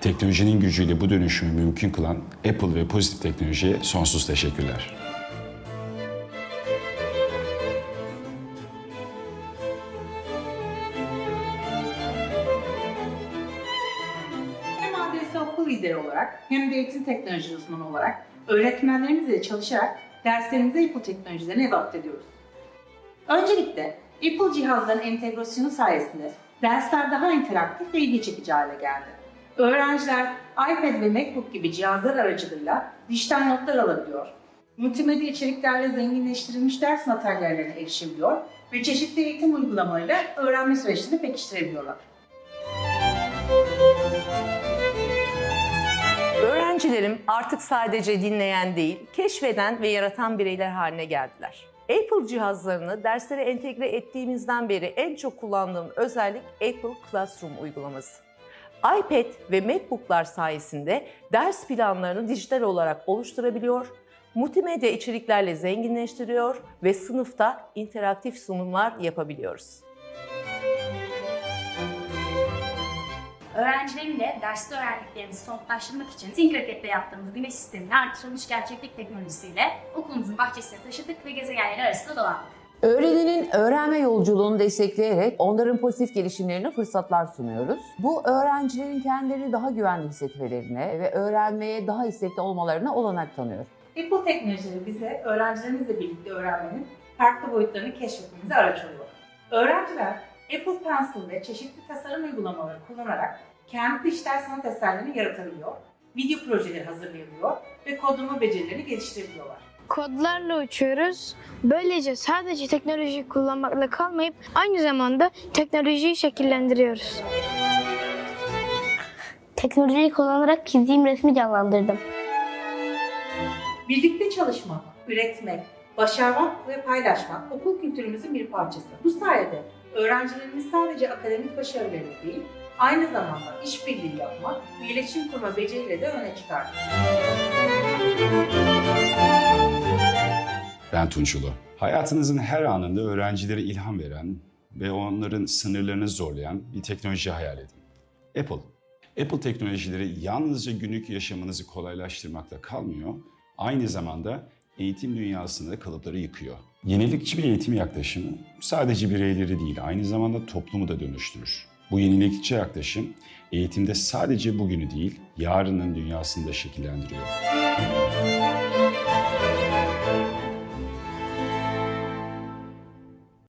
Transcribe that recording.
Teknolojinin gücüyle bu dönüşümü mümkün kılan Apple ve Pozitif Teknoloji'ye sonsuz teşekkürler. Hem ADS okul lideri olarak hem de eğitim teknoloji uzmanı olarak öğretmenlerimizle çalışarak derslerimize Apple teknolojilerini adapte ediyoruz. Öncelikle Apple cihazların entegrasyonu sayesinde dersler daha interaktif ve ilgi çekici hale geldi. Öğrenciler iPad ve MacBook gibi cihazlar aracılığıyla dijital notlar alabiliyor. Multimedya içeriklerle zenginleştirilmiş ders materyallerine erişebiliyor ve çeşitli eğitim uygulamalarıyla öğrenme süreçlerini pekiştirebiliyorlar. Öğrencilerim artık sadece dinleyen değil, keşfeden ve yaratan bireyler haline geldiler. Apple cihazlarını derslere entegre ettiğimizden beri en çok kullandığım özellik Apple Classroom uygulaması. iPad ve MacBook'lar sayesinde ders planlarını dijital olarak oluşturabiliyor, multimedya içeriklerle zenginleştiriyor ve sınıfta interaktif sunumlar yapabiliyoruz. Öğrencilerimle derste öğrendiklerimizi somutlaştırmak için Syncraket'te yaptığımız güneş sistemini artırılmış gerçeklik teknolojisiyle okulumuzun bahçesine taşıdık ve gezegenler arasında dolandık. Öğrenenin öğrenme yolculuğunu destekleyerek onların pozitif gelişimlerine fırsatlar sunuyoruz. Bu öğrencilerin kendilerini daha güvenli hissetmelerine ve öğrenmeye daha istekli olmalarına olanak tanıyor. Apple teknolojileri bize öğrencilerimizle birlikte öğrenmenin farklı boyutlarını keşfetmemize araç oluyor. Öğrenciler Apple Pencil ve çeşitli tasarım uygulamaları kullanarak kendi dijital sanat eserlerini yaratabiliyor, video projeleri hazırlayabiliyor ve kodlama becerilerini geliştirebiliyorlar. Kodlarla uçuyoruz. Böylece sadece teknolojiyi kullanmakla kalmayıp aynı zamanda teknolojiyi şekillendiriyoruz. Teknolojiyi kullanarak çizdiğim resmi canlandırdım. Birlikte çalışmak, üretmek, başarmak ve paylaşmak okul kültürümüzün bir parçası. Bu sayede öğrencilerimiz sadece akademik başarılarını değil, aynı zamanda işbirliği yapma ve iletişim kurma beceriyle de öne çıkar. Ben Tunçulu. Hayatınızın her anında öğrencilere ilham veren ve onların sınırlarını zorlayan bir teknoloji hayal edin. Apple. Apple teknolojileri yalnızca günlük yaşamınızı kolaylaştırmakla kalmıyor, aynı zamanda eğitim dünyasında kalıpları yıkıyor. Yenilikçi bir eğitim yaklaşımı sadece bireyleri değil, aynı zamanda toplumu da dönüştürür. Bu yenilikçi yaklaşım eğitimde sadece bugünü değil, yarının dünyasını da şekillendiriyor.